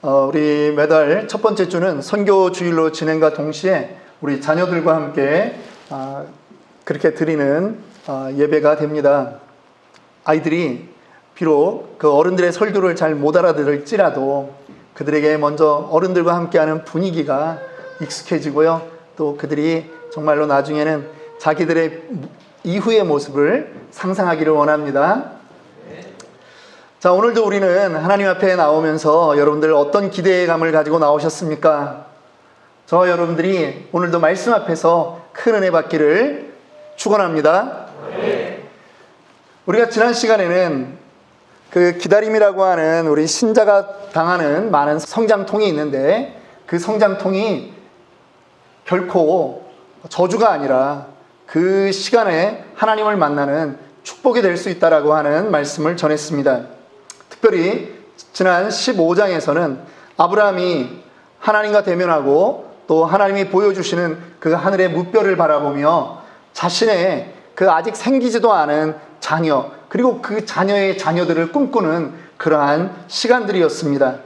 어, 우리 매달 첫 번째 주는 선교 주일로 진행과 동시에 우리 자녀들과 함께 아, 그렇게 드리는 아, 예배가 됩니다. 아이들이 비록 그 어른들의 설교를 잘 못 알아들을지라도 그들에게 먼저 어른들과 함께하는 분위기가 익숙해지고요. 또 그들이 정말로 나중에는 자기들의 이후의 모습을 상상하기를 원합니다. 자, 오늘도 우리는 하나님 앞에 나오면서 여러분들 어떤 기대감을 가지고 나오셨습니까? 저 여러분들이 오늘도 말씀 앞에서 큰 은혜 받기를 축원합니다. 우리가 지난 시간에는 그 기다림이라고 하는 우리 신자가 당하는 많은 성장통이 있는데 그 성장통이 결코 저주가 아니라 그 시간에 하나님을 만나는 축복이 될 수 있다라고 하는 말씀을 전했습니다. 특별히 지난 15장에서는 아브라함이 하나님과 대면하고 또 하나님이 보여주시는 그 하늘의 무뼈를 바라보며 자신의 그 아직 생기지도 않은 자녀 그리고 그 자녀의 자녀들을 꿈꾸는 그러한 시간들이었습니다.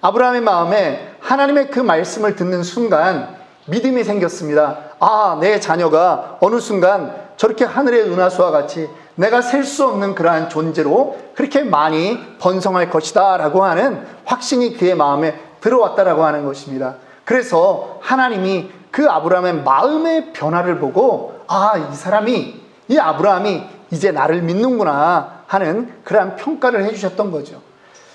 아브라함의 마음에 하나님의 그 말씀을 듣는 순간 믿음이 생겼습니다. 아, 내 자녀가 어느 순간 저렇게 하늘의 은하수와 같이 내가 셀 수 없는 그러한 존재로 그렇게 많이 번성할 것이다 라고 하는 확신이 그의 마음에 들어왔다라고 하는 것입니다. 그래서 하나님이 그 아브라함의 마음의 변화를 보고 아, 이 사람이, 이 아브라함이 이제 나를 믿는구나 하는 그러한 평가를 해주셨던 거죠.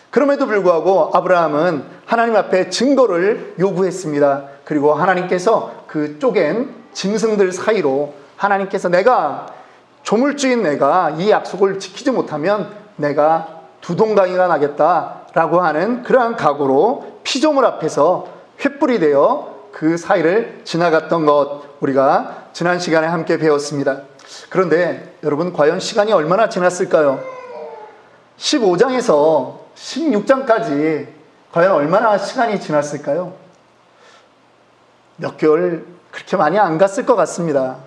그럼에도 불구하고 아브라함은 하나님 앞에 증거를 요구했습니다. 그리고 하나님께서 그 쪼갠 짐승들 사이로 하나님께서 내가 조물주인 내가 이 약속을 지키지 못하면 내가 두동강이가 나겠다라고 하는 그러한 각오로 피조물 앞에서 횃불이 되어 그 사이를 지나갔던 것 우리가 지난 시간에 함께 배웠습니다. 그런데 여러분 과연 시간이 얼마나 지났을까요? 15장에서 16장까지 과연 얼마나 시간이 지났을까요? 몇 개월 그렇게 많이 안 갔을 것 같습니다.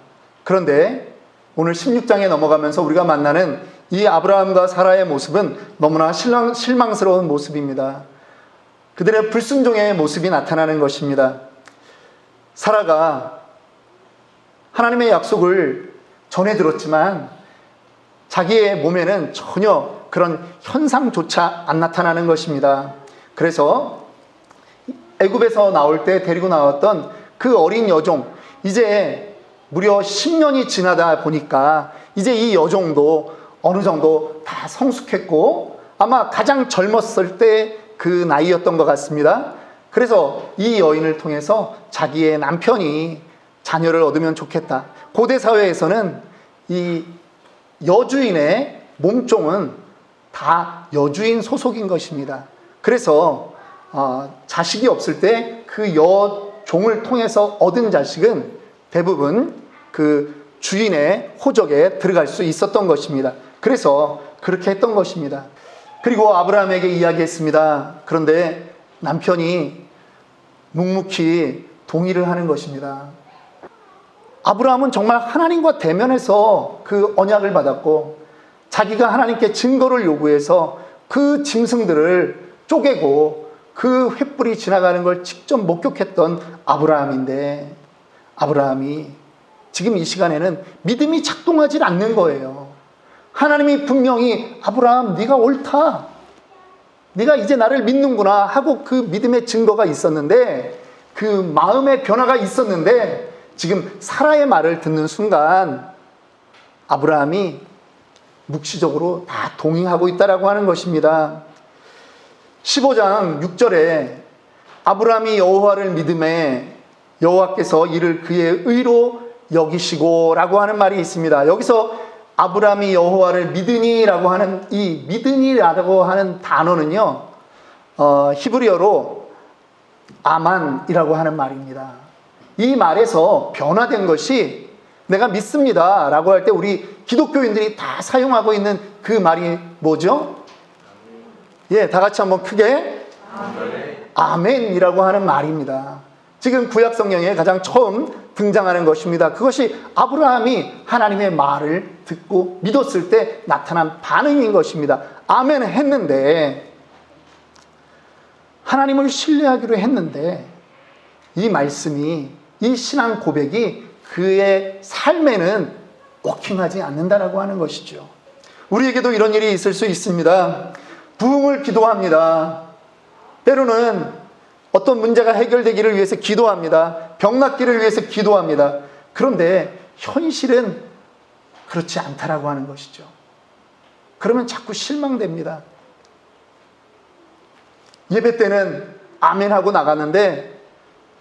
그런데 오늘 16장에 넘어가면서 우리가 만나는 이 아브라함과 사라의 모습은 너무나 실망, 실망스러운 모습입니다. 그들의 불순종의 모습이 나타나는 것입니다. 사라가 하나님의 약속을 전해 들었지만 자기의 몸에는 전혀 그런 현상조차 안 나타나는 것입니다. 그래서 애굽에서 나올 때 데리고 나왔던 그 어린 여종 이제 무려 10년이 지나다 보니까 이제 이 여종도 어느 정도 다 성숙했고 아마 가장 젊었을 때 그 나이였던 것 같습니다. 그래서 이 여인을 통해서 자기의 남편이 자녀를 얻으면 좋겠다. 고대 사회에서는 이 여주인의 몸종은 다 여주인 소속인 것입니다. 그래서 어, 자식이 없을 때 그 여종을 통해서 얻은 자식은 대부분 그 주인의 호적에 들어갈 수 있었던 것입니다. 그래서 그렇게 했던 것입니다. 그리고 아브라함에게 이야기했습니다. 그런데 남편이 묵묵히 동의를 하는 것입니다. 아브라함은 정말 하나님과 대면해서 그 언약을 받았고 자기가 하나님께 증거를 요구해서 그 짐승들을 쪼개고 그 횃불이 지나가는 걸 직접 목격했던 아브라함인데 아브라함이 지금 이 시간에는 믿음이 작동하지 않는 거예요. 하나님이 분명히 아브라함 네가 옳다. 네가 이제 나를 믿는구나 하고 그 믿음의 증거가 있었는데 그 마음의 변화가 있었는데 지금 사라의 말을 듣는 순간 아브라함이 묵시적으로 다 동의하고 있다라고 하는 것입니다. 15장 6절에 아브라함이 여호와를 믿음에 여호와께서 이를 그의 의로 여기시고라고 하는 말이 있습니다. 여기서 아브라함이 여호와를 믿으니라고 하는 이 믿으니라고 하는 단어는요 어, 히브리어로 아만이라고 하는 말입니다. 이 말에서 변화된 것이 내가 믿습니다 라고 할 때 우리 기독교인들이 다 사용하고 있는 그 말이 뭐죠? 예, 다 같이 한번 크게 아멘. 이라고 하는 말입니다. 지금 구약 성경에 가장 처음 등장하는 것입니다. 그것이 아브라함이 하나님의 말을 듣고 믿었을 때 나타난 반응인 것입니다. 아멘 했는데 하나님을 신뢰하기로 했는데 이 말씀이 이 신앙 고백이 그의 삶에는 워킹하지 않는다라고 하는 것이죠. 우리에게도 이런 일이 있을 수 있습니다. 부흥을 기도합니다. 때로는 어떤 문제가 해결되기를 위해서 기도합니다. 병 낫기를 위해서 기도합니다. 그런데 현실은 그렇지 않다라고 하는 것이죠. 그러면 자꾸 실망됩니다. 예배 때는 아멘 하고 나갔는데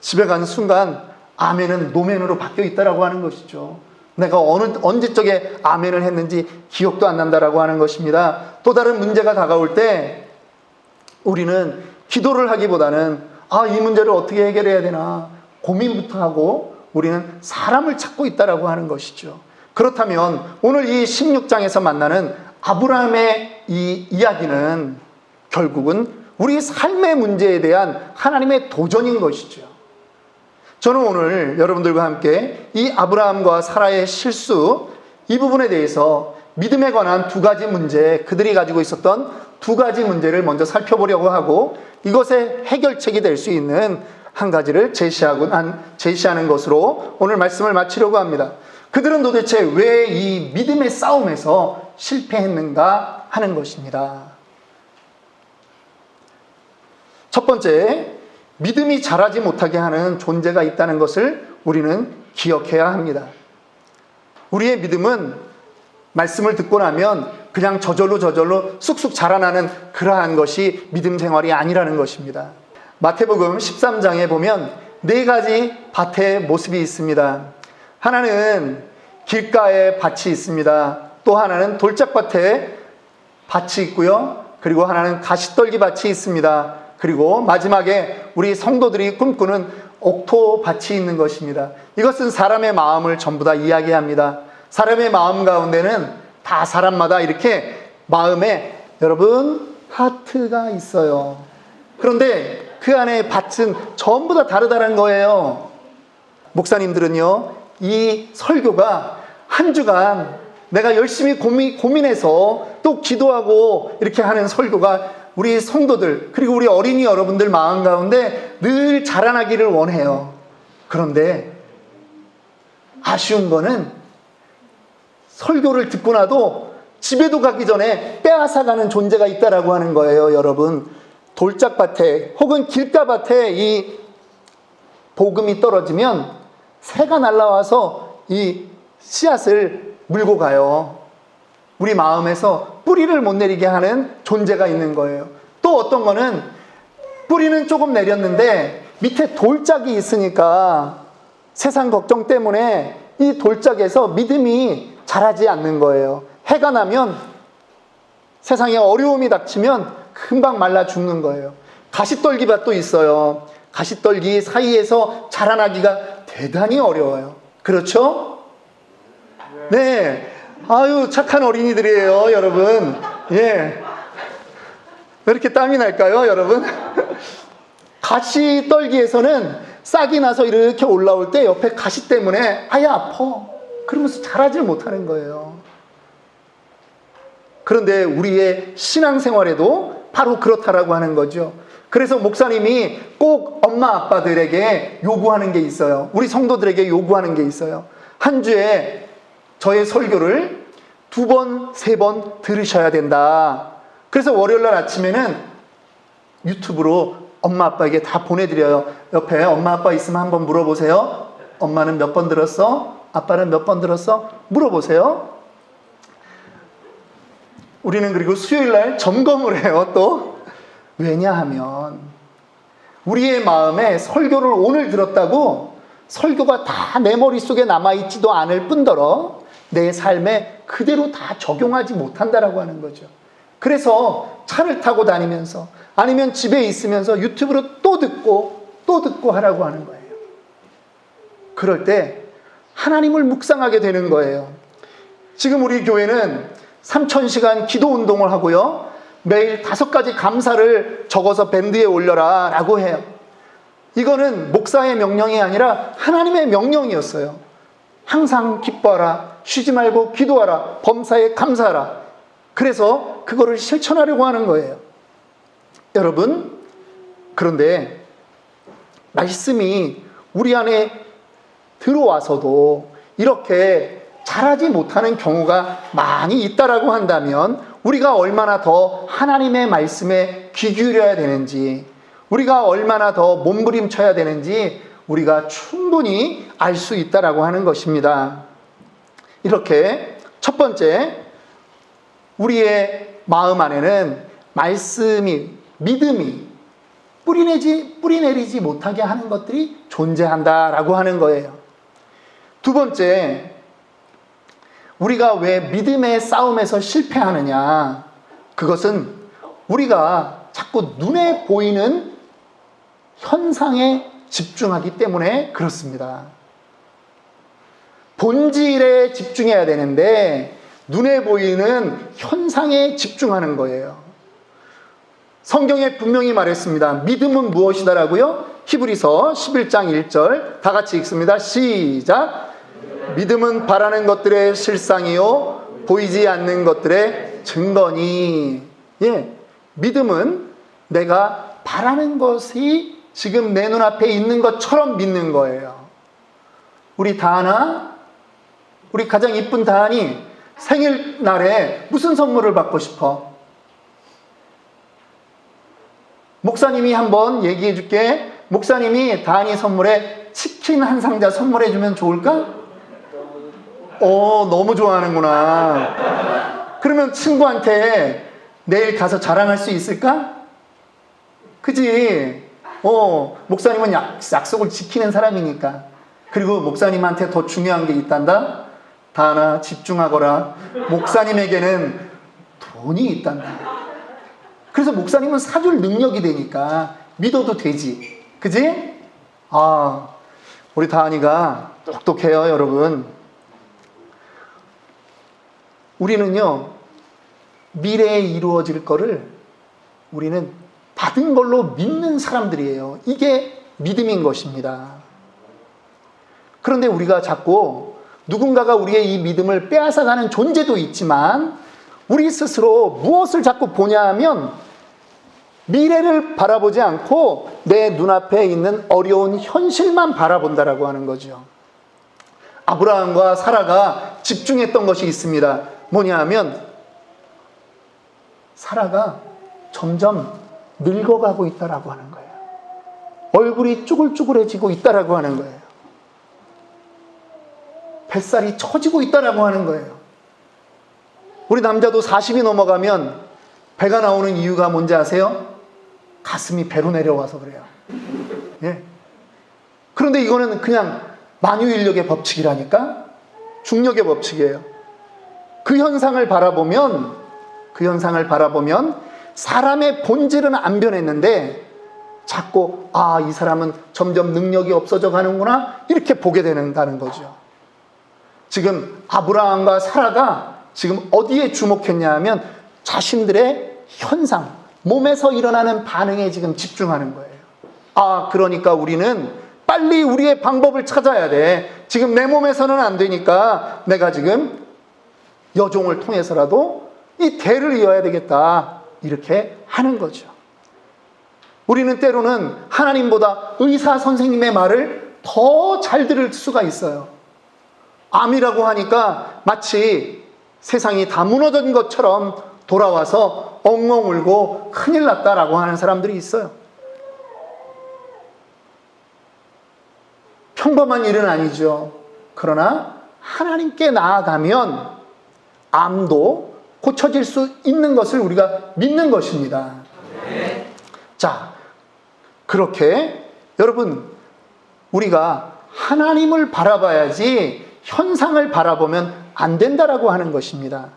집에 가는 순간 아멘은 노멘으로 바뀌어 있다라고 하는 것이죠. 내가 어느 언제적에 아멘을 했는지 기억도 안 난다라고 하는 것입니다. 또 다른 문제가 다가올 때 우리는 기도를 하기보다는 아, 이 문제를 어떻게 해결해야 되나 고민부터 하고 우리는 사람을 찾고 있다라고 하는 것이죠. 그렇다면 오늘 이 16장에서 만나는 아브라함의 이 이야기는 결국은 우리 삶의 문제에 대한 하나님의 도전인 것이죠. 저는 오늘 여러분들과 함께 이 아브라함과 사라의 실수 이 부분에 대해서 믿음에 관한 두 가지 문제, 그들이 가지고 있었던 두 가지 문제를 먼저 살펴보려고 하고 이것의 해결책이 될 수 있는 한 가지를 제시하고 제시하는 것으로 오늘 말씀을 마치려고 합니다. 그들은 도대체 왜 이 믿음의 싸움에서 실패했는가 하는 것입니다. 첫 번째, 믿음이 자라지 못하게 하는 존재가 있다는 것을 우리는 기억해야 합니다. 우리의 믿음은 말씀을 듣고 나면 그냥 저절로 저절로 쑥쑥 자라나는 그러한 것이 믿음 생활이 아니라는 것입니다. 마태복음 13장에 보면 네 가지 밭의 모습이 있습니다. 하나는 길가에 밭이 있습니다. 또 하나는 돌짝밭에 밭이 있고요. 그리고 하나는 가시떨기 밭이 있습니다. 그리고 마지막에 우리 성도들이 꿈꾸는 옥토밭이 있는 것입니다. 이것은 사람의 마음을 전부 다 이야기합니다. 사람의 마음 가운데는 다 사람마다 이렇게 마음에 여러분 하트가 있어요. 그런데 그 안에 밭은 전부 다 다르다는 거예요. 목사님들은요, 이 설교가 한 주간 내가 열심히 고민, 고민해서 또 기도하고 이렇게 하는 설교가 우리 성도들, 그리고 우리 어린이 여러분들 마음 가운데 늘 자라나기를 원해요. 그런데 아쉬운 거는 설교를 듣고 나도 집에도 가기 전에 빼앗아가는 존재가 있다라고 하는 거예요, 여러분. 돌짝밭에 혹은 길가밭에 이 복음이 떨어지면 새가 날라와서 이 씨앗을 물고 가요. 우리 마음에서 뿌리를 못 내리게 하는 존재가 있는 거예요. 또 어떤 거는 뿌리는 조금 내렸는데 밑에 돌짝이 있으니까 세상 걱정 때문에 이 돌짝에서 믿음이 자라지 않는 거예요. 해가 나면 세상에 어려움이 닥치면 금방 말라 죽는 거예요. 가시떨기밭도 있어요. 가시떨기 사이에서 자라나기가 대단히 어려워요. 그렇죠? 네. 아유, 착한 어린이들이에요, 여러분. 예. 왜 이렇게 땀이 날까요, 여러분? 가시떨기에서는 싹이 나서 이렇게 올라올 때 옆에 가시 때문에 아야 아파. 그러면서 자라질 못하는 거예요. 그런데 우리의 신앙생활에도 바로 그렇다라고 하는 거죠. 그래서 목사님이 꼭 엄마 아빠들에게 요구하는 게 있어요. 우리 성도들에게 요구하는 게 있어요. 한 주에 저의 설교를 두 번, 세 번 들으셔야 된다. 그래서 월요일 날 아침에는 유튜브로 엄마 아빠에게 다 보내드려요. 옆에 엄마 아빠 있으면 한번 물어보세요. 엄마는 몇 번 들었어? 아빠는 몇 번 들었어? 물어보세요. 우리는 그리고 수요일 날 점검을 해요, 또. 왜냐하면, 우리의 마음에 설교를 오늘 들었다고 설교가 다 내 머릿속에 남아있지도 않을 뿐더러 내 삶에 그대로 다 적용하지 못한다라고 하는 거죠. 그래서 차를 타고 다니면서 아니면 집에 있으면서 유튜브로 또 듣고 또 듣고 하라고 하는 거예요. 그럴 때 하나님을 묵상하게 되는 거예요. 지금 우리 교회는 3,000시간 기도 운동을 하고요. 매일 다섯 가지 감사를 적어서 밴드에 올려라 라고 해요. 이거는 목사의 명령이 아니라 하나님의 명령이었어요. 항상 기뻐하라. 쉬지 말고 기도하라. 범사에 감사하라. 그래서 그거를 실천하려고 하는 거예요. 여러분, 그런데 말씀이 우리 안에 들어와서도 이렇게 잘하지 못하는 경우가 많이 있다라고 한다면 우리가 얼마나 더 하나님의 말씀에 귀 기울여야 되는지 우리가 얼마나 더 몸부림쳐야 되는지 우리가 충분히 알 수 있다라고 하는 것입니다. 이렇게 첫 번째 우리의 마음 안에는 말씀이 믿음이 뿌리내지 뿌리내리지 못하게 하는 것들이 존재한다라고 하는 거예요. 두 번째 우리가 왜 믿음의 싸움에서 실패하느냐? 그것은 우리가 자꾸 눈에 보이는 현상에 집중하기 때문에 그렇습니다. 본질에 집중해야 되는데 눈에 보이는 현상에 집중하는 거예요. 성경에 분명히 말했습니다. 믿음은 무엇이다라고요? 히브리서 11장 1절 다 같이 읽습니다. 시작. 믿음은 바라는 것들의 실상이요 보이지 않는 것들의 증거니. 예. 믿음은 내가 바라는 것이 지금 내 눈앞에 있는 것처럼 믿는 거예요. 우리 다하나 우리 가장 이쁜 다하니 생일날에 무슨 선물을 받고 싶어? 목사님이 한번 얘기해 줄게. 목사님이 다하니 선물에 치킨 한 상자 선물해 주면 좋을까? 어, 너무 좋아하는구나. 그러면 친구한테 내일 가서 자랑할 수 있을까? 그지? 어, 목사님은 약, 약속을 지키는 사람이니까. 그리고 목사님한테 더 중요한 게 있단다? 다 하나 집중하거라. 목사님에게는 돈이 있단다. 그래서 목사님은 사줄 능력이 되니까 믿어도 되지. 그지? 아, 우리 다한이가 똑똑해요, 여러분. 우리는요, 미래에 이루어질 거를 우리는 받은 걸로 믿는 사람들이에요. 이게 믿음인 것입니다. 그런데 우리가 자꾸 누군가가 우리의 이 믿음을 빼앗아가는 존재도 있지만 우리 스스로 무엇을 자꾸 보냐 하면 미래를 바라보지 않고 내 눈앞에 있는 어려운 현실만 바라본다라고 하는 거죠. 아브라함과 사라가 집중했던 것이 있습니다. 뭐냐 하면 사라가 점점 늙어가고 있다라고 하는 거예요. 얼굴이 쭈글쭈글해지고 있다라고 하는 거예요. 뱃살이 처지고 있다라고 하는 거예요. 우리 남자도 40이 넘어가면 배가 나오는 이유가 뭔지 아세요? 가슴이 배로 내려와서 그래요. 예. 그런데 이거는 그냥 만유인력의 법칙이라니까? 중력의 법칙이에요. 그 현상을 바라보면, 그 현상을 바라보면 사람의 본질은 안 변했는데 자꾸, 아, 이 사람은 점점 능력이 없어져 가는구나. 이렇게 보게 된다는 거죠. 지금 아브라함과 사라가 지금 어디에 주목했냐 하면 자신들의 현상, 몸에서 일어나는 반응에 지금 집중하는 거예요. 아, 그러니까 우리는 빨리 우리의 방법을 찾아야 돼. 지금 내 몸에서는 안 되니까 내가 지금 여종을 통해서라도 이 대를 이어야 되겠다. 이렇게 하는 거죠. 우리는 때로는 하나님보다 의사 선생님의 말을 더 잘 들을 수가 있어요. 암이라고 하니까 마치 세상이 다 무너진 것처럼 돌아와서 엉엉 울고 큰일 났다라고 하는 사람들이 있어요. 평범한 일은 아니죠. 그러나 하나님께 나아가면 암도 고쳐질 수 있는 것을 우리가 믿는 것입니다. 자, 그렇게 여러분, 우리가 하나님을 바라봐야지 현상을 바라보면 안 된다라고 하는 것입니다.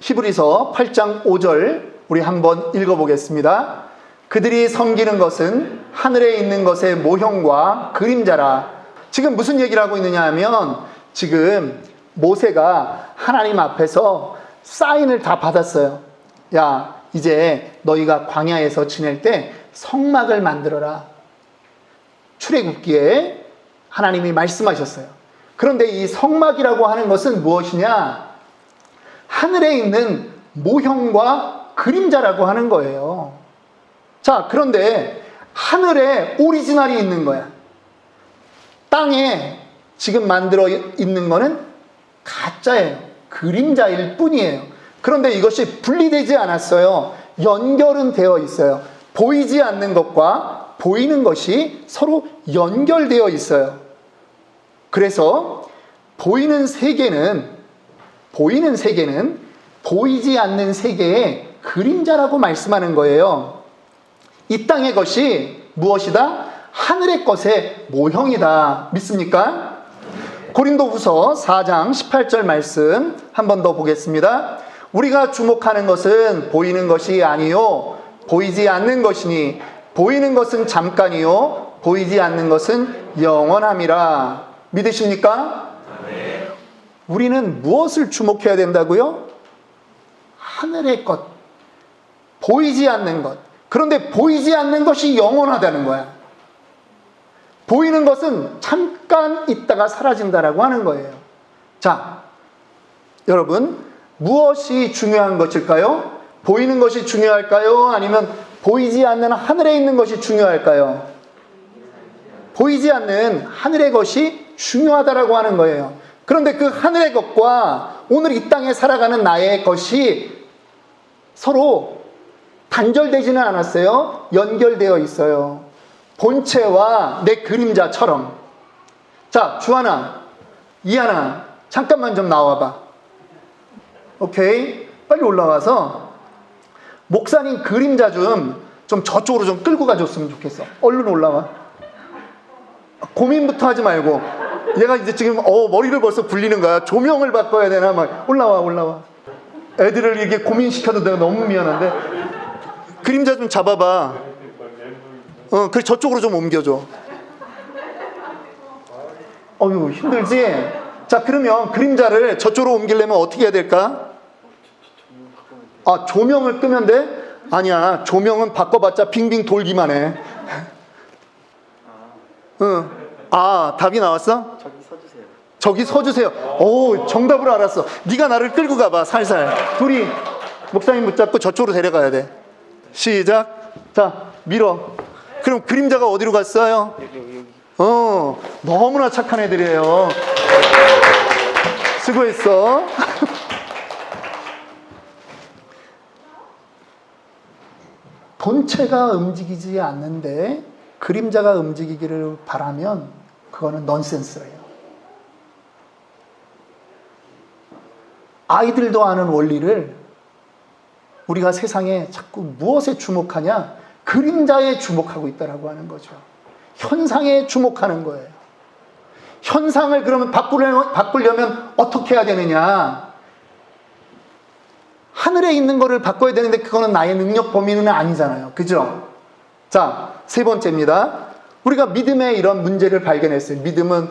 히브리서 8장 5절 우리 한번 읽어보겠습니다. 그들이 섬기는 것은 하늘에 있는 것의 모형과 그림자라. 지금 무슨 얘기를 하고 있느냐 하면 지금 모세가 하나님 앞에서 사인을 다 받았어요. 야, 이제 너희가 광야에서 지낼 때 성막을 만들어라. 출애굽기에 하나님이 말씀하셨어요. 그런데 이 성막이라고 하는 것은 무엇이냐? 하늘에 있는 모형과 그림자라고 하는 거예요. 자, 그런데 하늘에 오리지널이 있는 거야. 땅에 지금 만들어 있는 거는 가짜예요. 그림자일 뿐이에요. 그런데 이것이 분리되지 않았어요. 연결은 되어 있어요. 보이지 않는 것과 보이는 것이 서로 연결되어 있어요. 그래서 보이는 세계는 보이는 세계는 보이지 않는 세계의 그림자라고 말씀하는 거예요. 이 땅의 것이 무엇이다? 하늘의 것의 모형이다. 믿습니까? 고린도후서 4장 18절 말씀 한 번 더 보겠습니다. 우리가 주목하는 것은 보이는 것이 아니요 보이지 않는 것이니 보이는 것은 잠깐이요 보이지 않는 것은 영원함이라. 믿으십니까? 우리는 무엇을 주목해야 된다고요? 하늘의 것. 보이지 않는 것. 그런데 보이지 않는 것이 영원하다는 거야. 보이는 것은 잠깐 있다가 사라진다라고 하는 거예요. 자, 여러분, 무엇이 중요한 것일까요? 보이는 것이 중요할까요? 아니면 보이지 않는 하늘에 있는 것이 중요할까요? 보이지 않는 하늘의 것이 중요하다라고 하는 거예요. 그런데 그 하늘의 것과 오늘 이 땅에 살아가는 나의 것이 서로 단절되지는 않았어요. 연결되어 있어요. 본체와 내 그림자처럼. 자, 주하나, 이하나, 잠깐만 좀 나와봐. 오케이. 빨리 올라와서, 목사님 그림자 좀, 좀 저쪽으로 좀 끌고 가줬으면 좋겠어. 얼른 올라와. 고민부터 하지 말고. 얘가 이제 지금, 어, 머리를 벌써 굴리는 거야. 조명을 바꿔야 되나? 막, 올라와, 올라와. 애들을 이렇게 고민시켜도 내가 너무 미안한데. 그림자 좀 잡아봐. 어, 그래 저쪽으로 좀 옮겨줘. 어휴 힘들지? 자 그러면 그림자를 저쪽으로 옮기려면 어떻게 해야 될까? 아 조명을 끄면 돼? 아니야 조명은 바꿔봤자 빙빙 돌기만 해. 응. 아 답이 나왔어? 저기 서주세요. 저기 서주세요. 오 정답을 알았어. 네가 나를 끌고 가봐 살살. 둘이 목사님 붙잡고 저쪽으로 데려가야 돼. 시작. 자 밀어. 그럼 그림자가 어디로 갔어요? 어, 너무나 착한 애들이에요. 수고했어. 본체가 움직이지 않는데 그림자가 움직이기를 바라면 그거는 넌센스예요. 아이들도 아는 원리를 우리가 세상에 자꾸 무엇에 주목하냐? 그림자에 주목하고 있다라고 하는 거죠. 현상에 주목하는 거예요. 현상을 그러면 바꾸려면, 바꾸려면 어떻게 해야 되느냐? 하늘에 있는 거를 바꿔야 되는데 그거는 나의 능력 범위는 아니잖아요. 그죠? 자, 세 번째입니다. 우리가 믿음의 이런 문제를 발견했어요. 믿음은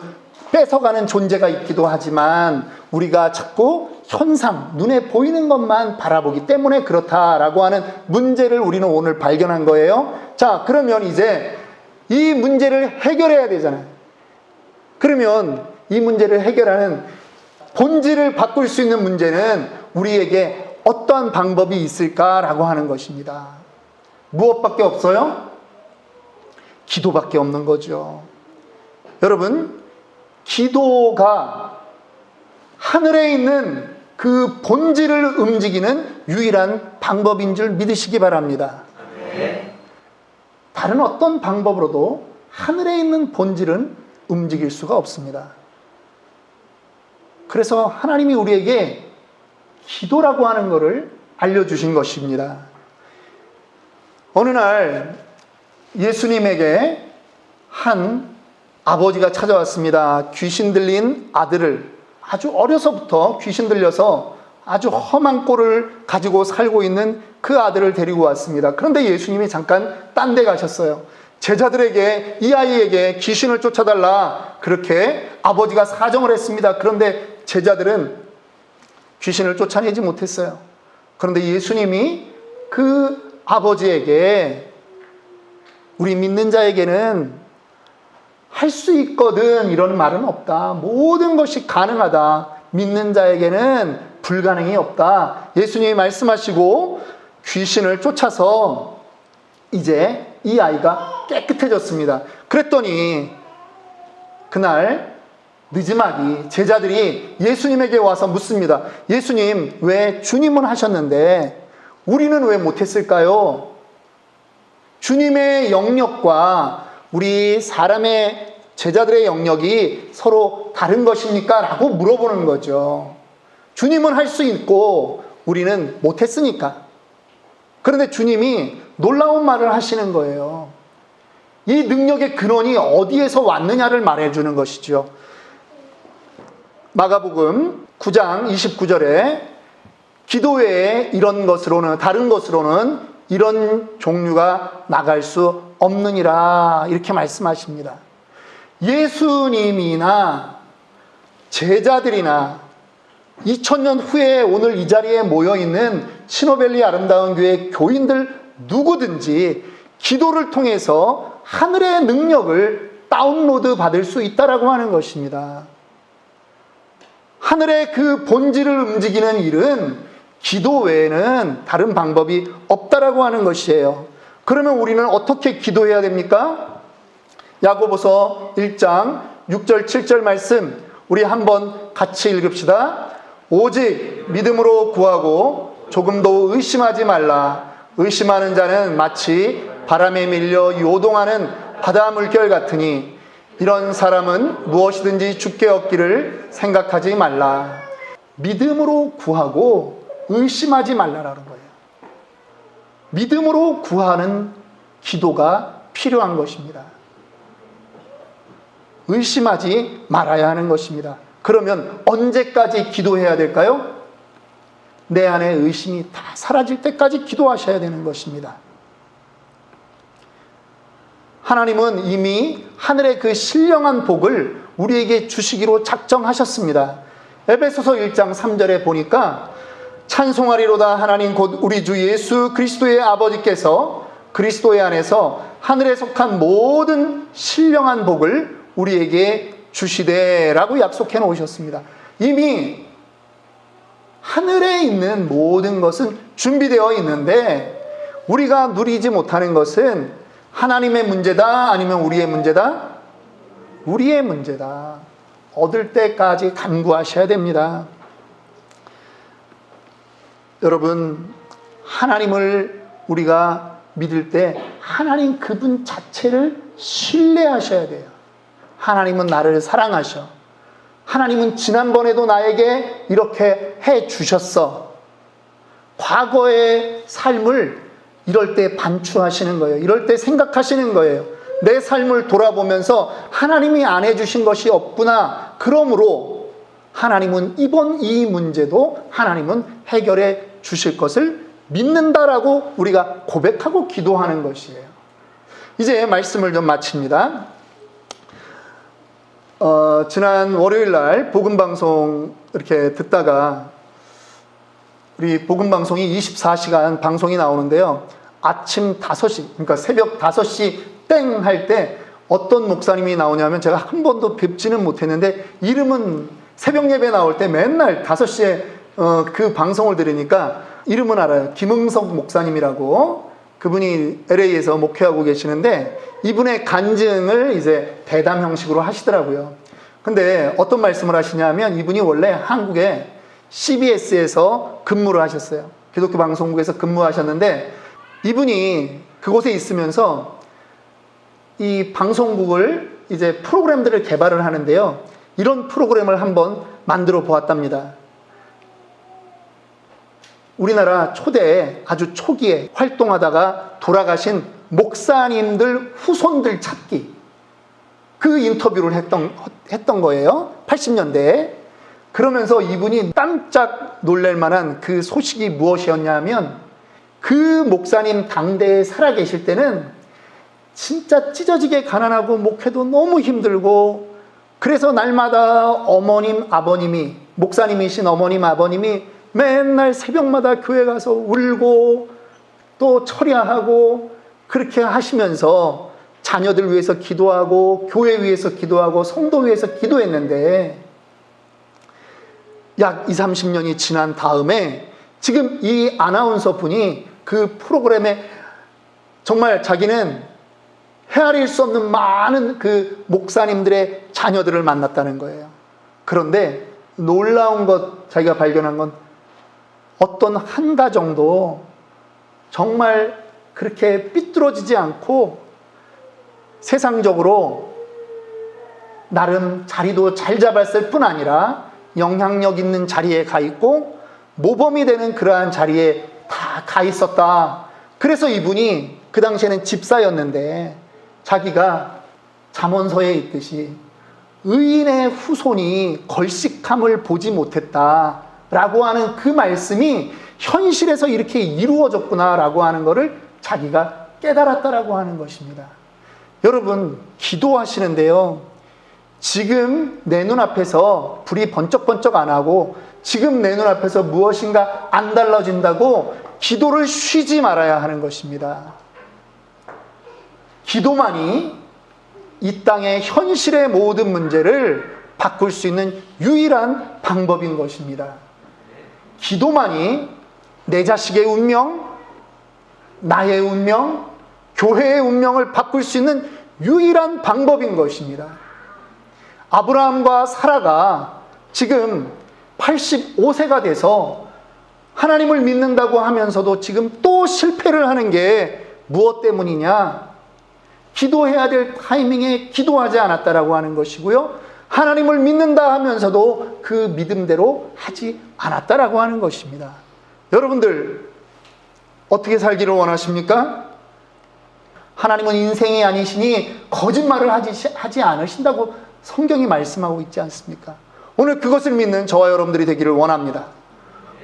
뺏어가는 존재가 있기도 하지만 우리가 자꾸 현상, 눈에 보이는 것만 바라보기 때문에 그렇다라고 하는 문제를 우리는 오늘 발견한 거예요. 자, 그러면 이제 이 문제를 해결해야 되잖아요. 그러면 이 문제를 해결하는 본질을 바꿀 수 있는 문제는 우리에게 어떠한 방법이 있을까라고 하는 것입니다. 무엇밖에 없어요? 기도밖에 없는 거죠. 여러분, 기도가 하늘에 있는 그 본질을 움직이는 유일한 방법인 줄 믿으시기 바랍니다. 다른 어떤 방법으로도 하늘에 있는 본질은 움직일 수가 없습니다. 그래서 하나님이 우리에게 기도라고 하는 것을 알려주신 것입니다. 어느 날 예수님에게 한 아버지가 찾아왔습니다. 귀신 들린 아들을 아주 어려서부터 귀신 들려서 아주 험한 꼴을 가지고 살고 있는 그 아들을 데리고 왔습니다. 그런데 예수님이 잠깐 딴 데 가셨어요. 제자들에게 이 아이에게 귀신을 쫓아달라 그렇게 아버지가 사정을 했습니다. 그런데 제자들은 귀신을 쫓아내지 못했어요. 그런데 예수님이 그 아버지에게 우리 믿는 자에게는 할 수 있거든 이런 말은 없다. 모든 것이 가능하다. 믿는 자에게는 불가능이 없다. 예수님이 말씀하시고 귀신을 쫓아서 이제 이 아이가 깨끗해졌습니다. 그랬더니 그날 늦지막이 제자들이 예수님에게 와서 묻습니다. 예수님, 왜 주님은 하셨는데 우리는 왜 못했을까요? 주님의 영역과 우리 사람의 제자들의 영역이 서로 다른 것입니까? 라고 물어보는 거죠. 주님은 할 수 있고 우리는 못했으니까. 그런데 주님이 놀라운 말을 하시는 거예요. 이 능력의 근원이 어디에서 왔느냐를 말해주는 것이죠. 마가복음 9장 29절에 기도 외에 이런 것으로는, 다른 것으로는 이런 종류가 나갈 수 없느니라. 이렇게 말씀하십니다. 예수님이나 제자들이나 2000년 후에 오늘 이 자리에 모여 있는 신호벨리 아름다운 교회 교인들 누구든지 기도를 통해서 하늘의 능력을 다운로드 받을 수 있다라고 하는 것입니다. 하늘의 그 본질을 움직이는 일은 기도 외에는 다른 방법이 없 다라고 하는 것이에요. 그러면 우리는 어떻게 기도해야 됩니까? 야고보서 1장 6절 7절 말씀 우리 한번 같이 읽읍시다. 오직 믿음으로 구하고 조금도 의심하지 말라. 의심하는 자는 마치 바람에 밀려 요동하는 바다 물결 같으니 이런 사람은 무엇이든지 죽게 얻기를 생각하지 말라. 믿음으로 구하고 의심하지 말라라는 거예요. 믿음으로 구하는 기도가 필요한 것입니다. 의심하지 말아야 하는 것입니다. 그러면 언제까지 기도해야 될까요? 내 안에 의심이 다 사라질 때까지 기도하셔야 되는 것입니다. 하나님은 이미 하늘의 그 신령한 복을 우리에게 주시기로 작정하셨습니다. 에베소서 1장 3절에 보니까 찬송하리로다 하나님 곧 우리 주 예수 그리스도의 아버지께서 그리스도의 안에서 하늘에 속한 모든 신령한 복을 우리에게 주시되라고 약속해 놓으셨습니다. 이미 하늘에 있는 모든 것은 준비되어 있는데 우리가 누리지 못하는 것은 하나님의 문제다 아니면 우리의 문제다? 우리의 문제다. 얻을 때까지 간구하셔야 됩니다. 여러분, 하나님을 우리가 믿을 때 하나님 그분 자체를 신뢰하셔야 돼요. 하나님은 나를 사랑하셔. 하나님은 지난번에도 나에게 이렇게 해 주셨어. 과거의 삶을 이럴 때 반추하시는 거예요. 이럴 때 생각하시는 거예요. 내 삶을 돌아보면서 하나님이 안 해주신 것이 없구나. 그러므로 하나님은 이번 이 문제도 하나님은 해결해 주실 것을 믿는다라고 우리가 고백하고 기도하는 것이에요. 이제 말씀을 좀 마칩니다. 어, 지난 월요일 날 복음 방송 이렇게 듣다가 우리 복음 방송이 24시간 방송이 나오는데요. 아침 5시, 그러니까 새벽 5시 땡 할 때 어떤 목사님이 나오냐면 제가 한 번도 뵙지는 못했는데 이름은 새벽 예배 나올 때 맨날 5시에 어, 그 방송을 들으니까 이름은 알아요. 김응석 목사님이라고 그분이 LA에서 목회하고 계시는데 이분의 간증을 이제 대담 형식으로 하시더라고요. 근데 어떤 말씀을 하시냐면 이분이 원래 한국에 CBS에서 근무를 하셨어요. 기독교 방송국에서 근무하셨는데 이분이 그곳에 있으면서 이 방송국을 이제 프로그램들을 개발을 하는데요. 이런 프로그램을 한번 만들어 보았답니다. 우리나라 초대에 아주 초기에 활동하다가 돌아가신 목사님들 후손들 찾기 그 인터뷰를 했던, 했던 거예요. 80년대에. 그러면서 이분이 깜짝 놀랄 만한 그 소식이 무엇이었냐면 그 목사님 당대에 살아 계실 때는 진짜 찢어지게 가난하고 목회도 너무 힘들고 그래서 날마다 어머님, 아버님이 목사님이신 어머님, 아버님이 맨날 새벽마다 교회 가서 울고 또 철야하고 그렇게 하시면서 자녀들 위해서 기도하고 교회 위해서 기도하고 성도 위해서 기도했는데 약 2, 30년이 지난 다음에 지금 이 아나운서 분이 그 프로그램에 정말 자기는 헤아릴 수 없는 많은 그 목사님들의 자녀들을 만났다는 거예요. 그런데 놀라운 것 자기가 발견한 건 어떤 한 가정도 정말 그렇게 삐뚤어지지 않고 세상적으로 나름 자리도 잘 잡았을 뿐 아니라 영향력 있는 자리에 가 있고 모범이 되는 그러한 자리에 다 가 있었다. 그래서 이분이 그 당시에는 집사였는데 자기가 잠언서에 있듯이 의인의 후손이 걸식함을 보지 못했다 라고 하는 그 말씀이 현실에서 이렇게 이루어졌구나 라고 하는 것을 자기가 깨달았다라고 하는 것입니다. 여러분 기도하시는데요. 지금 내 눈앞에서 불이 번쩍번쩍 안 하고 지금 내 눈앞에서 무엇인가 안 달라진다고 기도를 쉬지 말아야 하는 것입니다. 기도만이 이 땅의 현실의 모든 문제를 바꿀 수 있는 유일한 방법인 것입니다. 기도만이 내 자식의 운명, 나의 운명, 교회의 운명을 바꿀 수 있는 유일한 방법인 것입니다. 아브라함과 사라가 지금 85세가 돼서 하나님을 믿는다고 하면서도 지금 또 실패를 하는 게 무엇 때문이냐? 기도해야 될 타이밍에 기도하지 않았다라고 하는 것이고요. 하나님을 믿는다 하면서도 그 믿음대로 하지 않았다라고 하는 것입니다. 여러분들 어떻게 살기를 원하십니까? 하나님은 인생이 아니시니 거짓말을 하지, 하지 않으신다고 성경이 말씀하고 있지 않습니까? 오늘 그것을 믿는 저와 여러분들이 되기를 원합니다.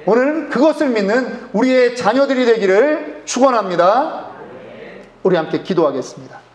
오늘 그것을 믿는 우리의 자녀들이 되기를 축원합니다. 우리 함께 기도하겠습니다.